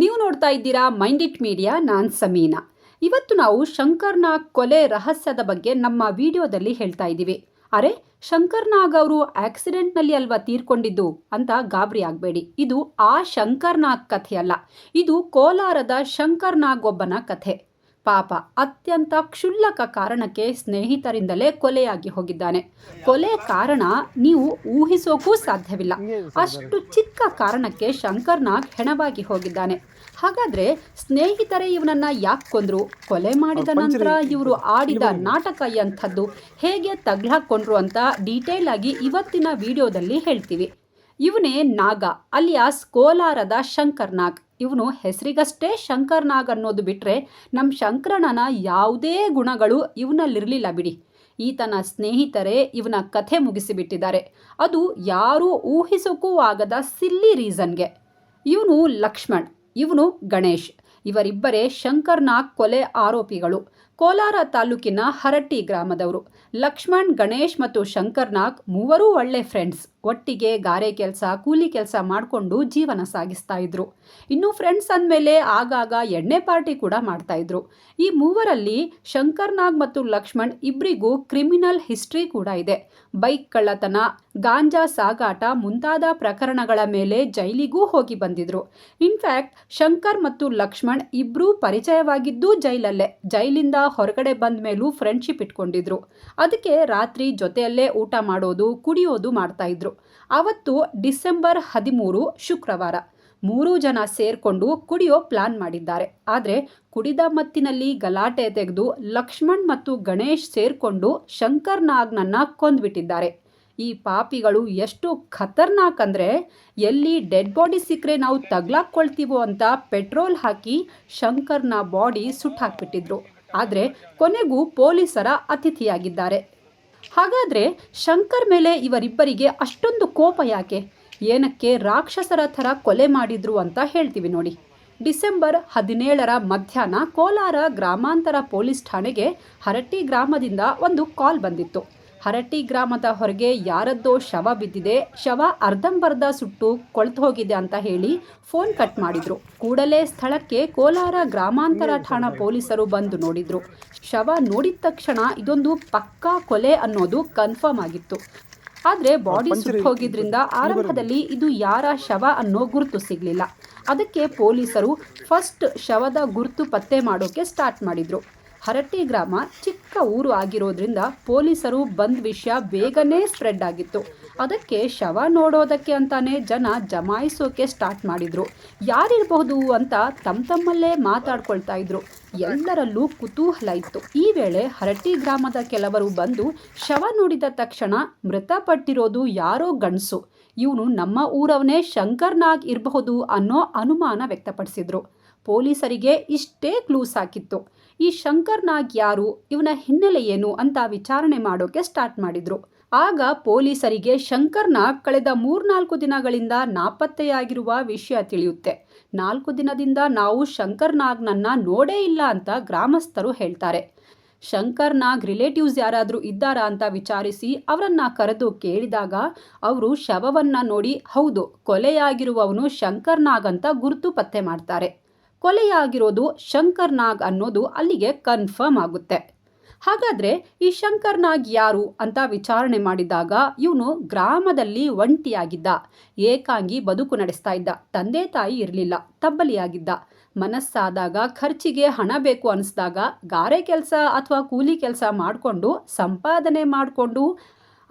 ನೀವು ನೋಡ್ತಾ ಇದ್ದೀರಾ ಮೈಂಡ್ ಇಟ್ ಮೀಡಿಯಾ, ನಾನ್ ಸಮೀನಾ. ಇವತ್ತು ನಾವು ಶಂಕರ್ನ ಕೊಲೆ ರಹಸ್ಯದ ಬಗ್ಗೆ ನಮ್ಮ ವಿಡಿಯೋದಲ್ಲಿ ಹೇಳ್ತಾ ಇದ್ದೀವಿ. ಅರೆ, ಶಂಕರ್ನಾಗ್ ಅವರು ಆಕ್ಸಿಡೆಂಟ್ನಲ್ಲಿ ಅಲ್ವಾ ತೀರ್ಕೊಂಡಿದ್ದು ಅಂತ ಗಾಬರಿ ಆಗಬೇಡಿ. ಇದು ಆ ಶಂಕರ್ನಾಗ್ ಕಥೆಯಲ್ಲ. ಇದು ಕೋಲಾರದ ಶಂಕರ್ನಾಗ್ ಒಬ್ಬನ ಕಥೆ. ಪಾಪ ಅತ್ಯಂತ ಕ್ಷುಲ್ಲಕ ಕಾರಣಕ್ಕೆ ಸ್ನೇಹಿತರಿಂದಲೇ ಕೊಲೆಯಾಗಿ ಹೋಗಿದ್ದಾನೆ. ಕೊಲೆ ಕಾರಣ ನೀವು ಊಹಿಸೋಕೂ ಸಾಧ್ಯವಿಲ್ಲ. ಅಷ್ಟು ಚಿಕ್ಕ ಕಾರಣಕ್ಕೆ ಶಂಕರ್ನಾಗ್ ಹೆಣವಾಗಿ ಹೋಗಿದ್ದಾನೆ. ಹಾಗಾದ್ರೆ ಸ್ನೇಹಿತರೇ ಇವನನ್ನ ಯಾಕೆ ಕೊಂದ್ರು? ಕೊಲೆ ಮಾಡಿದ ನಂತರ ಇವರು ಆಡಿದ ನಾಟಕ ಎಂಥದ್ದು? ಹೇಗೆ ತಗ್ಲಾಕೊಂಡ್ರು ಅಂತ ಡೀಟೇಲ್ ಆಗಿ ಇವತ್ತಿನ ವಿಡಿಯೋದಲ್ಲಿ ಹೇಳ್ತೀವಿ. ಇವನೇ ನಾಗ ಅಲಿಯಾಸ್ ಕೋಲಾರದ ಶಂಕರ್ನಾಗ್. ಇವನು ಹೆಸರಿಗಷ್ಟೇ ಶಂಕರ್ನಾಗ್ ಅನ್ನೋದು ಬಿಟ್ಟರೆ ನಮ್ಮ ಶಂಕರಣ್ಣನ ಯಾವುದೇ ಗುಣಗಳು ಇವನಲ್ಲಿರಲಿಲ್ಲ ಬಿಡಿ. ಈತನ ಸ್ನೇಹಿತರೇ ಇವನ ಕಥೆ ಮುಗಿಸಿಬಿಟ್ಟಿದ್ದಾರೆ. ಅದು ಯಾರೂ ಊಹಿಸೋಕ್ಕೂ ಆಗದ ಸಿಲ್ಲಿ ರೀಸನ್ಗೆ. ಇವನು ಲಕ್ಷ್ಮಣ್, ಇವನು ಗಣೇಶ್, ಇವರಿಬ್ಬರೇ ಶಂಕರ್ನಾಗ್ ಕೊಲೆ ಆರೋಪಿಗಳು. ಕೋಲಾರ ತಾಲೂಕಿನ ಹರಟ್ಟಿ ಗ್ರಾಮದವರು. ಲಕ್ಷ್ಮಣ್, ಗಣೇಶ್ ಮತ್ತು ಶಂಕರ್ನಾಗ್ ಮೂವರೂ ಒಳ್ಳೆ ಫ್ರೆಂಡ್ಸ್ ಒಟ್ಟಿಗೆ ಗಾರೆ ಕೆಲಸ, ಕೂಲಿ ಕೆಲಸ ಮಾಡಿಕೊಂಡು ಜೀವನ ಸಾಗಿಸ್ತಾ ಇದ್ರು. ಇನ್ನು ಫ್ರೆಂಡ್ಸ್ ಅಂದಮೇಲೆ ಆಗಾಗ ಎಣ್ಣೆ ಪಾರ್ಟಿ ಕೂಡ ಮಾಡ್ತಾ ಇದ್ರು. ಈ ಮೂವರಲ್ಲಿ ಶಂಕರ್ನಾಗ್ ಮತ್ತು ಲಕ್ಷ್ಮಣ್ ಇಬ್ಬರಿಗೂ ಕ್ರಿಮಿನಲ್ ಹಿಸ್ಟ್ರಿ ಕೂಡ ಇದೆ. ಬೈಕ್ ಕಳ್ಳತನ, ಗಾಂಜಾ ಸಾಗಾಟ ಮುಂತಾದ ಪ್ರಕರಣಗಳ ಮೇಲೆ ಜೈಲಿಗೂ ಹೋಗಿ ಬಂದಿದ್ರು. ಇನ್ಫ್ಯಾಕ್ಟ್ ಶಂಕರ್ ಮತ್ತು ಲಕ್ಷ್ಮಣ್ ಇಬ್ಬರೂ ಪರಿಚಯವಾಗಿದ್ದು ಜೈಲಲ್ಲೇ. ಜೈಲಿಂದ ಹೊರಗಡೆ ಬಂದ ಮೇಲೂ ಫ್ರೆಂಡ್ಶಿಪ್ ಇಟ್ಕೊಂಡಿದ್ರು. ಅದಕ್ಕೆ ರಾತ್ರಿ ಜೊತೆಯಲ್ಲೇ ಊಟ ಮಾಡೋದು, ಕುಡಿಯೋದು ಮಾಡ್ತಾ ಇದ್ರು. ಅವತ್ತು ಡಿಸೆಂಬರ್ ಹದಿಮೂರು ಶುಕ್ರವಾರ. ಮೂರೂ ಜನ ಸೇರ್ಕೊಂಡು ಕುಡಿಯೋ ಪ್ಲಾನ್ ಮಾಡಿದ್ದಾರೆ. ಆದರೆ ಕುಡಿದ ಮತ್ತಿನಲ್ಲಿ ಗಲಾಟೆ ತೆಗೆದು ಲಕ್ಷ್ಮಣ್ ಮತ್ತು ಗಣೇಶ್ ಸೇರ್ಕೊಂಡು ಶಂಕರ್ ನಾಗ್ನನ್ನ ಕೊಂದ್ಬಿಟ್ಟಿದ್ದಾರೆ. ಈ ಪಾಪಿಗಳು ಎಷ್ಟು ಖತರ್ನಾಕ್ ಅಂದರೆ ಎಲ್ಲಿ ಡೆಡ್ ಬಾಡಿ ಸಿಕ್ಕರೆ ನಾವು ತಗ್ಲಾಕ್ಕೊಳ್ತೀವೋ ಅಂತ ಪೆಟ್ರೋಲ್ ಹಾಕಿ ಶಂಕರ್ನ ಬಾಡಿ ಸುಟ್ಟಾಕ್ಬಿಟ್ಟಿದ್ರು. ಆದರೆ ಕೊನೆಗೂ ಪೊಲೀಸರ ಅತಿಥಿಯಾಗಿದ್ದಾರೆ. ಹಾಗಾದರೆ ಶಂಕರ್ ಮೇಲೆ ಇವರಿಬ್ಬರಿಗೆ ಅಷ್ಟೊಂದು ಕೋಪ ಯಾಕೆ? ಏನಕ್ಕೆ ರಾಕ್ಷಸರ ಥರ ಕೊಲೆ ಮಾಡಿದ್ರು ಅಂತ ಹೇಳ್ತೀವಿ ನೋಡಿ. ಡಿಸೆಂಬರ್ ಹದಿನೇಳರ ಮಧ್ಯಾಹ್ನ ಕೋಲಾರ ಗ್ರಾಮಾಂತರ ಪೊಲೀಸ್ ಠಾಣೆಗೆ ಹರಟ್ಟಿ ಗ್ರಾಮದಿಂದ ಒಂದು ಕಾಲ್ ಬಂದಿತ್ತು. ಹರಟ್ಟಿ ಗ್ರಾಮದ ಹೊರಗೆ ಯಾರದ್ದೋ ಶವ ಬಿದ್ದಿದೆ. ಶವ ಅರ್ಧಂಬರ್ಧ ಸುಟ್ಟು ಕೊಳ್ತು ಹೋಗಿದೆ ಅಂತ ಹೇಳಿ ಫೋನ್ ಕಟ್ ಮಾಡಿದ್ರು. ಕೂಡಲೇ ಸ್ಥಳಕ್ಕೆ ಕೋಲಾರ ಗ್ರಾಮಾಂತರ ಠಾಣಾ ಪೊಲೀಸರು ಬಂದು ನೋಡಿದ್ರು. ಶವ ನೋಡಿದ ತಕ್ಷಣ ಇದೊಂದು ಪಕ್ಕಾ ಕೊಲೆ ಅನ್ನೋದು ಕನ್ಫರ್ಮ್ ಆಗಿತ್ತು. ಆದರೆ ಬಾಡಿ ಸುಟ್ಟು ಹೋಗಿದ್ರಿಂದ ಆರಂಭದಲ್ಲಿ ಇದು ಯಾರ ಶವ ಅನ್ನೋ ಗುರುತು ಸಿಗಲಿಲ್ಲ. ಅದಕ್ಕೆ ಪೊಲೀಸರು ಫಸ್ಟ್ ಶವದ ಗುರುತು ಪತ್ತೆ ಮಾಡೋಕೆ ಸ್ಟಾರ್ಟ್ ಮಾಡಿದ್ರು. ಹರಟ್ಟಿ ಗ್ರಾಮ ಚಿಕ್ಕ ಊರು ಆಗಿರೋದ್ರಿಂದ ಪೊಲೀಸರು ಬಂದ ವಿಷಯ ಬೇಗನೆ ಸ್ಪ್ರೆಡ್ ಆಗಿತ್ತು. ಅದಕ್ಕೆ ಶವ ನೋಡೋದಕ್ಕೆ ಅಂತಾನೆ ಜನ ಜಮಾಯಿಸೋಕೆ ಸ್ಟಾರ್ಟ್ ಮಾಡಿದ್ರು. ಯಾರಿರಬಹುದು ಅಂತ ತಮ್ಮ ತಮ್ಮಲ್ಲೇ ಮಾತಾಡ್ಕೊಳ್ತಾ ಇದ್ರು. ಎಲ್ಲರಲ್ಲೂ ಕುತೂಹಲ ಇತ್ತು. ಈ ವೇಳೆ ಹರಟ್ಟಿ ಗ್ರಾಮದ ಕೆಲವರು ಬಂದು ಶವ ನೋಡಿದ ತಕ್ಷಣ ಮೃತಪಟ್ಟಿರೋದು ಯಾರೋ ಗಂಡಸು. ಇವನು ನಮ್ಮ ಊರವನೇ ಶಂಕರ್ನಾಗ್ ಇರಬಹುದು ಅನ್ನೋ ಅನುಮಾನ ವ್ಯಕ್ತಪಡಿಸಿದ್ರು. ಪೊಲೀಸರಿಗೆ ಇಷ್ಟೇ ಕ್ಲೂಸ್ ಹಾಕಿತ್ತು ಈ ಶಂಕರ್ನಾಗ್ ಯಾರು? ಇವನ ಹಿನ್ನೆಲೆ ಏನು? ಅಂತ ವಿಚಾರಣೆ ಮಾಡೋಕೆ ಸ್ಟಾರ್ಟ್ ಮಾಡಿದ್ರು. ಆಗ ಪೊಲೀಸರಿಗೆ ಶಂಕರ್ನಾಗ್ ಕಳೆದ ಮೂರ್ನಾಲ್ಕು ದಿನಗಳಿಂದ ನಾಪತ್ತೆಯಾಗಿರುವ ವಿಷಯ ತಿಳಿಯುತ್ತೆ. ನಾಲ್ಕು ದಿನದಿಂದ ನಾವು ಶಂಕರ್ನಾಗ್ನನ್ನ ನೋಡೇ ಇಲ್ಲ ಅಂತ ಗ್ರಾಮಸ್ಥರು ಹೇಳ್ತಾರೆ. ಶಂಕರ್ನಾಗ್ ರಿಲೇಟಿವ್ಸ್ ಯಾರಾದರೂ ಇದ್ದಾರಾ ಅಂತ ವಿಚಾರಿಸಿ ಅವರನ್ನ ಕರೆದು ಕೇಳಿದಾಗ ಅವರು ಶವವನ್ನ ನೋಡಿ, ಹೌದು, ಕೊಲೆಯಾಗಿರುವವನು ಶಂಕರ್ನಾಗ್ ಅಂತ ಗುರುತು ಪತ್ತೆ ಮಾಡ್ತಾರೆ. ಕೊಲೆಯಾಗಿರೋದು ಶಂಕರ್ ನಾಗ್ ಅನ್ನೋದು ಅಲ್ಲಿಗೆ ಕನ್ಫರ್ಮ್ ಆಗುತ್ತೆ. ಹಾಗಾದರೆ ಈ ಶಂಕರ್ ನಾಗ್ ಯಾರು ಅಂತ ವಿಚಾರಣೆ ಮಾಡಿದಾಗ ಇವನು ಗ್ರಾಮದಲ್ಲಿ ಒಂಟಿಯಾಗಿದ್ದ, ಏಕಾಂಗಿ ಬದುಕು ನಡೆಸ್ತಾ ಇದ್ದ, ತಂದೆ ತಾಯಿ ಇರಲಿಲ್ಲ, ತಬ್ಬಲಿಯಾಗಿದ್ದ. ಮನಸ್ಸಾದಾಗ ಖರ್ಚಿಗೆ ಹಣ ಬೇಕು ಅನಿಸಿದಾಗ ಗಾರೆ ಕೆಲಸ ಅಥವಾ ಕೂಲಿ ಕೆಲಸ ಮಾಡಿಕೊಂಡು ಸಂಪಾದನೆ ಮಾಡಿಕೊಂಡು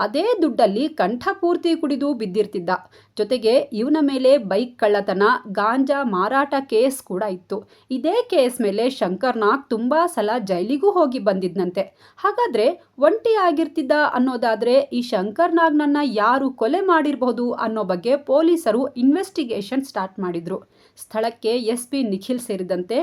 ಅದೇ ದುಡ್ಡಲ್ಲಿ ಕಂಠಪೂರ್ತಿ ಕುಡಿದು ಬಿದ್ದಿರ್ತಿದ್ದ. ಜೊತೆಗೆ ಇವನ ಮೇಲೆ ಬೈಕ್ ಕಳ್ಳತನ, ಗಾಂಜಾ ಮಾರಾಟ ಕೇಸ್ ಕೂಡ ಇತ್ತು. ಇದೇ ಕೇಸ್ ಮೇಲೆ ಶಂಕರ್ನಾಗ್ ತುಂಬ ಸಲ ಜೈಲಿಗೂ ಹೋಗಿ ಬಂದಿದ್ನಂತೆ. ಹಾಗಾದರೆ ಒಂಟಿ ಆಗಿರ್ತಿದ್ದ ಅನ್ನೋದಾದರೆ ಈ ಶಂಕರ್ನಾಗ್ನನ್ನ ಯಾರು ಕೊಲೆ ಮಾಡಿರಬಹುದು ಅನ್ನೋ ಬಗ್ಗೆ ಪೊಲೀಸರು ಇನ್ವೆಸ್ಟಿಗೇಷನ್ ಸ್ಟಾರ್ಟ್ ಮಾಡಿದ್ರು. ಸ್ಥಳಕ್ಕೆ ಎಸ್ ಪಿ ನಿಖಿಲ್ ಸೇರಿದಂತೆ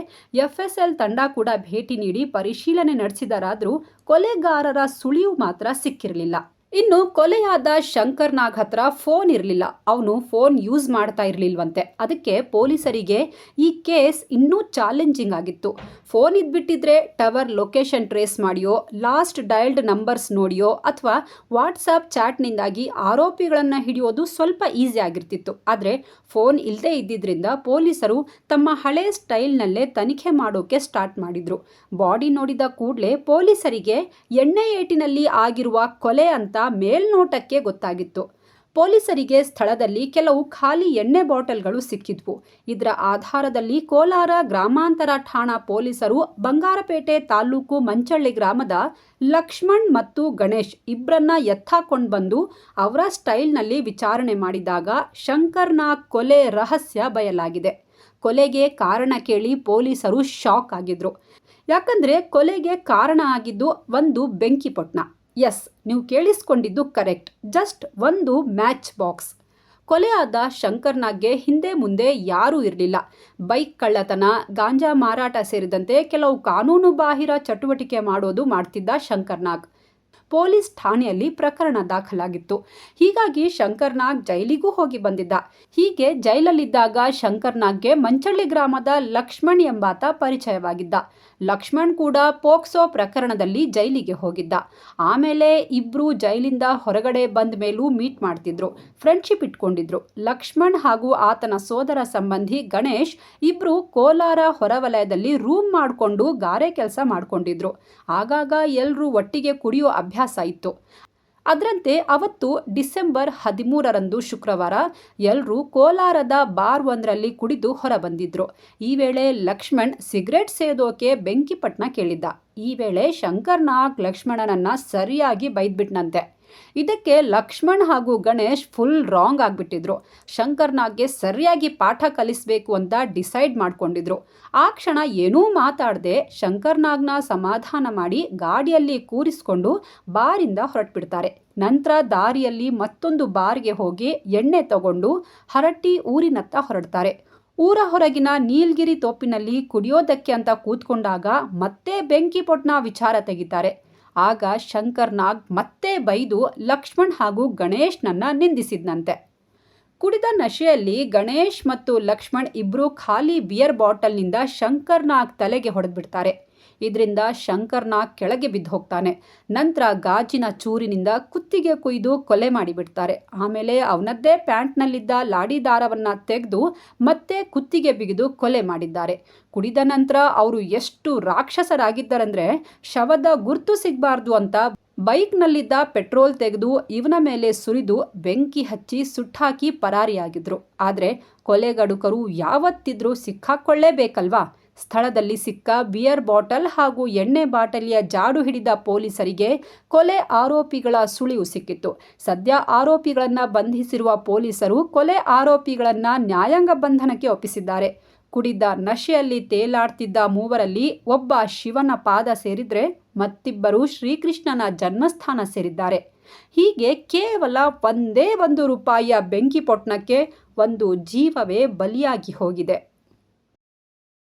ಎಫ್ ಎಸ್ ಎಲ್ ತಂಡ ಕೂಡ ಭೇಟಿ ನೀಡಿ ಪರಿಶೀಲನೆ ನಡೆಸಿದರಾದರೂ ಕೊಲೆಗಾರರ ಸುಳಿವು ಮಾತ್ರ ಸಿಕ್ಕಿರಲಿಲ್ಲ. ಇನ್ನು ಕೊಲೆಯಾದ ಶಂಕರ್ ನಾಗ್ ಹತ್ರ ಫೋನ್ ಇರಲಿಲ್ಲ. ಅವನು ಫೋನ್ ಯೂಸ್ ಮಾಡ್ತಾ ಇರಲಿಲ್ವಂತೆ. ಅದಕ್ಕೆ ಪೊಲೀಸರಿಗೆ ಈ ಕೇಸ್ ಇನ್ನೂ ಚಾಲೆಂಜಿಂಗ್ ಆಗಿತ್ತು. ಫೋನ್ ಇದ್ಬಿಟ್ಟಿದ್ರೆ ಟವರ್ ಲೊಕೇಶನ್ ಟ್ರೇಸ್ ಮಾಡಿಯೋ, ಲಾಸ್ಟ್ ಡೈಲ್ಡ್ ನಂಬರ್ಸ್ ನೋಡಿಯೋ ಅಥವಾ ವಾಟ್ಸಪ್ ಚಾಟ್ನಿಂದಾಗಿ ಆರೋಪಿಗಳನ್ನು ಹಿಡಿಯೋದು ಸ್ವಲ್ಪ ಈಸಿ ಆಗಿರ್ತಿತ್ತು. ಆದರೆ ಫೋನ್ ಇಲ್ಲದೆ ಇದ್ದಿದ್ದರಿಂದ ಪೊಲೀಸರು ತಮ್ಮ ಹಳೆ ಸ್ಟೈಲ್ನಲ್ಲೇ ತನಿಖೆ ಮಾಡೋಕೆ ಸ್ಟಾರ್ಟ್ ಮಾಡಿದರು. ಬಾಡಿ ನೋಡಿದ ಕೂಡಲೇ ಪೊಲೀಸರಿಗೆ ಎಣ್ಣೆ ಏಟಿನಲ್ಲಿ ಆಗಿರುವ ಕೊಲೆ ಅಂತ ಮೇಲ್ನೋಟಕ್ಕೆ ಗೊತ್ತಾಗಿತ್ತು. ಪೊಲೀಸರಿಗೆ ಸ್ಥಳದಲ್ಲಿ ಕೆಲವು ಖಾಲಿ ಎಣ್ಣೆ ಬಾಟಲ್ಗಳು ಸಿಕ್ಕಿದ್ವು. ಇದರ ಆಧಾರದಲ್ಲಿ ಕೋಲಾರ ಗ್ರಾಮಾಂತರ ಠಾಣಾ ಪೊಲೀಸರು ಬಂಗಾರಪೇಟೆ ತಾಲೂಕು ಮಂಚಳ್ಳಿ ಗ್ರಾಮದ ಲಕ್ಷ್ಮಣ್ ಮತ್ತು ಗಣೇಶ್ ಇಬ್ಬರನ್ನ ಎತ್ತಾಕೊಂಡು ಬಂದು ಅವರ ಸ್ಟೈಲ್ನಲ್ಲಿ ವಿಚಾರಣೆ ಮಾಡಿದಾಗ ಶಂಕರ್ನ ಕೊಲೆ ರಹಸ್ಯ ಬಯಲಾಗಿದೆ. ಕೊಲೆಗೆ ಕಾರಣ ಕೇಳಿ ಪೊಲೀಸರು ಶಾಕ್ ಆಗಿದ್ರು. ಯಾಕಂದ್ರೆ ಕೊಲೆಗೆ ಕಾರಣ ಆಗಿದ್ದು ಒಂದು ಬೆಂಕಿ ಪೊಟ್ಣ ಎಸ್ ನೀವು ಕೇಳಿಸ್ಕೊಂಡಿದ್ದು ಕರೆಕ್ಟ್ ಜಸ್ಟ್ ಒಂದು ಮ್ಯಾಚ್ ಬಾಕ್ಸ್ ಕೊಲೆಯಾದ ಶಂಕರ್ನಾಗ್ಗೆ ಹಿಂದೆ ಮುಂದೆ ಯಾರೂ ಇರಲಿಲ್ಲ. ಬೈಕ್ ಕಳ್ಳತನ, ಗಾಂಜಾ ಮಾರಾಟ ಸೇರಿದಂತೆ ಕೆಲವು ಕಾನೂನು ಬಾಹಿರ ಚಟುವಟಿಕೆ ಮಾಡೋದು ಮಾಡ್ತಿದ್ದ ಶಂಕರ್ನಾಗ್. ಪೊಲೀಸ್ ಠಾಣೆಯಲ್ಲಿ ಪ್ರಕರಣ ದಾಖಲಾಗಿತ್ತು. ಹೀಗಾಗಿ ಶಂಕರ್ನಾಗ್ ಜೈಲಿಗೂ ಹೋಗಿ ಬಂದಿದ್ದ. ಹೀಗೆ ಜೈಲಲ್ಲಿದ್ದಾಗ ಶಂಕರ್ನಾಗ್ಗೆ ಮಂಚಳ್ಳಿ ಗ್ರಾಮದ ಲಕ್ಷ್ಮಣ್ ಎಂಬಾತ ಪರಿಚಯವಾಗಿದ್ದ. ಲಕ್ಷ್ಮಣ್ ಕೂಡ ಪೋಕ್ಸೋ ಪ್ರಕರಣದಲ್ಲಿ ಜೈಲಿಗೆ ಹೋಗಿದ್ದ. ಆಮೇಲೆ ಇಬ್ರು ಜೈಲಿಂದ ಹೊರಗಡೆ ಬಂದ ಮೇಲೂ ಮೀಟ್ ಮಾಡ್ತಿದ್ರು. ಫ್ರೆಂಡ್ಶಿಪ್ ಇಟ್ಕೊಂಡಿದ್ರು. ಲಕ್ಷ್ಮಣ್ ಹಾಗೂ ಆತನ ಸೋದರ ಸಂಬಂಧಿ ಗಣೇಶ್ ಇಬ್ರು ಕೋಲಾರ ಹೊರವಲಯದಲ್ಲಿ ರೂಮ್ ಮಾಡಿಕೊಂಡು ಗಾರೆ ಕೆಲಸ ಮಾಡ್ಕೊಂಡಿದ್ರು. ಆಗಾಗ ಎಲ್ಲರೂ ಒಟ್ಟಿಗೆ ಕುಡಿಯೋ ಅಭ್ಯಾಸ ಇತ್ತು. ಅದರಂತೆ ಅವತ್ತು ಡಿಸೆಂಬರ್ ಹದಿಮೂರರಂದು ಶುಕ್ರವಾರ ಎಲ್ಲರೂ ಕೋಲಾರದ ಬಾರ್ ಒಂದರಲ್ಲಿ ಕುಡಿದು ಹೊರಬಂದಿದ್ರು. ಈ ವೇಳೆ ಲಕ್ಷ್ಮಣ್ ಸಿಗರೇಟ್ ಸೇದೋಕೆ ಬೆಂಕಿಪಟ್ನ ಕೇಳಿದ್ದ. ಈ ವೇಳೆ ಶಂಕರ್ ನಾಗ್ ಲಕ್ಷ್ಮಣನನ್ನ ಸರಿಯಾಗಿ ಬೈದ್ಬಿಟ್ನಂತೆ. ಇದಕ್ಕೆ ಲಕ್ಷ್ಮಣ್ ಹಾಗೂ ಗಣೇಶ್ ಫುಲ್ ರಾಂಗ್ ಆಗಿಬಿಟ್ಟಿದ್ರು. ಶಂಕರ್ನಾಗ್ಗೆ ಸರಿಯಾಗಿ ಪಾಠ ಕಲಿಸಬೇಕು ಅಂತ ಡಿಸೈಡ್ ಮಾಡ್ಕೊಂಡಿದ್ರು. ಆ ಕ್ಷಣ ಏನೂ ಮಾತಾಡದೆ ಶಂಕರ್ನಾಗ್ನ ಸಮಾಧಾನ ಮಾಡಿ ಗಾಡಿಯಲ್ಲಿ ಕೂರಿಸ್ಕೊಂಡು ಬಾರಿಂದ ಹೊರಟ್ಬಿಡ್ತಾರೆ. ನಂತರ ದಾರಿಯಲ್ಲಿ ಮತ್ತೊಂದು ಬಾರ್ಗೆ ಹೋಗಿ ಎಣ್ಣೆ ತಗೊಂಡು ಹರಟ್ಟಿ ಊರಿನತ್ತ ಹೊರಡ್ತಾರೆ. ಊರ ಹೊರಗಿನ ನೀಲ್ಗಿರಿ ತೋಪಿನಲ್ಲಿ ಕುಡಿಯೋದಕ್ಕೆ ಅಂತ ಕೂತ್ಕೊಂಡಾಗ ಮತ್ತೆ ಬೆಂಕಿ ಪೊಟ್ನ ವಿಚಾರ ತೆಗಿತಾರೆ. ಆಗ ಶಂಕರ್ ನಾಗ್ ಮತ್ತೆ ಬೈದು ಲಕ್ಷ್ಮಣ್ ಹಾಗೂ ಗಣೇಶ್ನನ್ನ ನಿಂದಿಸಿದ್ನಂತೆ. ಕುಡಿದ ನಶೆಯಲ್ಲಿ ಗಣೇಶ್ ಮತ್ತು ಲಕ್ಷ್ಮಣ್ ಇಬ್ಬರೂ ಖಾಲಿ ಬಿಯರ್ ಬಾಟಲ್ನಿಂದ ಶಂಕರ್ ನಾಗ್ ತಲೆಗೆ ಹೊಡೆದ್ಬಿಡ್ತಾರೆ. ಇದರಿಂದ ಶಂಕರ್ನ ಕೆಳಗೆ ಬಿದ್ದು ಹೋಗ್ತಾನೆ. ನಂತರ ಗಾಜಿನ ಚೂರಿನಿಂದ ಕುತ್ತಿಗೆ ಕುಯ್ದು ಕೊಲೆ ಮಾಡಿಬಿಡ್ತಾರೆ. ಆಮೇಲೆ ಅವನದ್ದೇ ಪ್ಯಾಂಟ್ನಲ್ಲಿದ್ದ ಲಾಡಿ ದಾರವನ್ನು ತೆಗೆದು ಮತ್ತೆ ಕುತ್ತಿಗೆ ಬಿಗಿದು ಕೊಲೆ ಮಾಡಿದ್ದಾರೆ. ಕುಡಿದ ನಂತರ ಅವರು ಎಷ್ಟು ರಾಕ್ಷಸರಾಗಿದ್ದಾರಂದ್ರೆ ಶವದ ಗುರ್ತು ಸಿಗಬಾರ್ದು ಅಂತ ಬೈಕ್ನಲ್ಲಿದ್ದ ಪೆಟ್ರೋಲ್ ತೆಗೆದು ಇವನ ಮೇಲೆ ಸುರಿದು ಬೆಂಕಿ ಹಚ್ಚಿ ಸುಟ್ಟಾಕಿ ಪರಾರಿಯಾಗಿದ್ರು. ಆದರೆ ಕೊಲೆಗಡುಕರು ಯಾವತ್ತಿದ್ರೂ ಸಿಕ್ಕಾಕೊಳ್ಳೇಬೇಕಲ್ವಾ? ಸ್ಥಳದಲ್ಲಿ ಸಿಕ್ಕ ಬಿಯರ್ ಬಾಟಲ್ ಹಾಗೂ ಎಣ್ಣೆ ಬಾಟಲಿಯ ಜಾಡು ಹಿಡಿದ ಪೊಲೀಸರಿಗೆ ಕೊಲೆ ಆರೋಪಿಗಳ ಸುಳಿವು ಸಿಕ್ಕಿತ್ತು. ಸದ್ಯ ಆರೋಪಿಗಳನ್ನು ಬಂಧಿಸಿರುವ ಪೊಲೀಸರು ಕೊಲೆ ಆರೋಪಿಗಳನ್ನು ನ್ಯಾಯಾಂಗ ಬಂಧನಕ್ಕೆ ಒಪ್ಪಿಸಿದ್ದಾರೆ. ಕುಡಿದ ನಶೆಯಲ್ಲಿ ತೇಲಾಡ್ತಿದ್ದ ಮೂವರಲ್ಲಿ ಒಬ್ಬ ಶಿವನ ಪಾದ ಸೇರಿದ್ರೆ ಮತ್ತಿಬ್ಬರು ಶ್ರೀಕೃಷ್ಣನ ಜನ್ಮಸ್ಥಾನ ಸೇರಿದ್ದಾರೆ. ಹೀಗೆ ಕೇವಲ ಒಂದೇ ಒಂದು ರೂಪಾಯಿಯ ಬೆಂಕಿ ಪೊಟ್ಟಣಕ್ಕೆ ಒಂದು ಜೀವವೇ ಬಲಿಯಾಗಿ ಹೋಗಿದೆ.